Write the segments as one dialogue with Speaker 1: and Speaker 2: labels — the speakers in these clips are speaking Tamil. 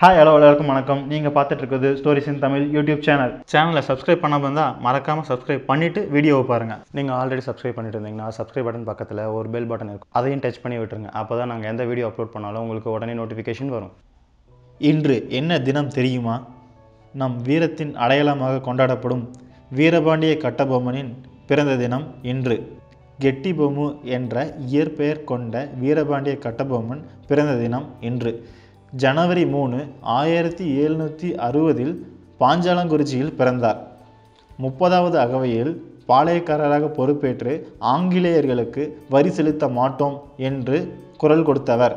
Speaker 1: ஹாய் ஹலோ எல்லாருக்கும் வணக்கம். நீங்கள் பார்த்துட்டு இருக்கிறது stories in Tamil YouTube channel சேனலை சப்ஸ்கிரைப் பண்ண இருந்தால் மறக்காமல் சப்ஸ்கிரைப் பண்ணிவிட்டு வீடியோவை பாருங்கள் நீங்கள் ஆல்ரெடி சப்ஸ்கிரைப் பண்ணிட்டு இருந்தீங்கன்னா சப்ஸ்கிரைப் பட்டன் பக்கத்தில் ஒரு பெல் பட்டன் இருக்கும். அதையும் டச் பண்ணி விட்டுருங்க. அப்போ தான் நாங்கள் எந்த வீடியோ அப்லோட் பண்ணாலும் உங்களுக்கு உடனே நோட்டிஃபிகேஷன் வரும். இன்று என்ன தினம் தெரியுமா? நம் வீரத்தின் அடையாளமாக கொண்டாடப்படும் வீரபாண்டிய கட்டபொம்மனின் பிறந்த தினம் இன்று. கெட்டிபொம்மு என்ற இயற்பெயர் கொண்ட வீரபாண்டிய கட்டபொம்மன் பிறந்த தினம் இன்று. ஜனவரி மூணு ஆயிரத்தி எழுநூற்றி அறுபதில் பாஞ்சாலங்குறிச்சியில் பிறந்தார். முப்பதாவது அகவையில் பாளையக்காரராக பொறுப்பேற்று ஆங்கிலேயர்களுக்கு வரி செலுத்த மாட்டோம் என்று குரல் கொடுத்தவர்.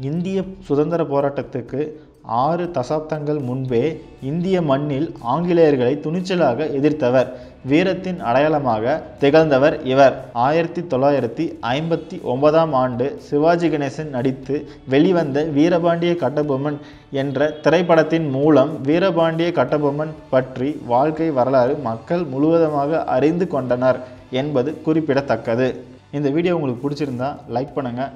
Speaker 1: இந்திய சுதந்திர போராட்டத்துக்கு ஆறு தசாப்தங்கள் முன்பே இந்திய மண்ணில் ஆங்கிலேயர்களை துணிச்சலாக எதிர்த்தவர். வீரத்தின் அடையாளமாக திகழ்ந்தவர் இவர். ஆயிரத்தி தொள்ளாயிரத்தி ஐம்பத்தி ஒன்பதாம் ஆண்டு சிவாஜி கணேசன் நடித்து வெளிவந்த வீரபாண்டிய கட்டபொம்மன் என்ற திரைப்படத்தின் மூலம் வீரபாண்டிய கட்டபொம்மன் பற்றி வாழ்க்கை வரலாறு மக்கள் முழுவதுமாக அறிந்து கொண்டனர் என்பது குறிப்பிடத்தக்கது. இந்த வீடியோ உங்களுக்கு பிடிச்சிருந்தா லைக் பண்ணுங்கள்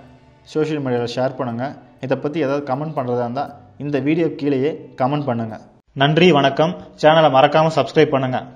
Speaker 1: சோஷியல் மீடியாவில் ஷேர் பண்ணுங்கள் இதை பற்றி ஏதாவது கமெண்ட் பண்ணுறதா இருந்தால் இந்த வீடியோ கீழேயே கமெண்ட் பண்ணுங்கள் நன்றி வணக்கம். சேனலை மறக்காமல் சப்ஸ்கிரைப் பண்ணுங்கள்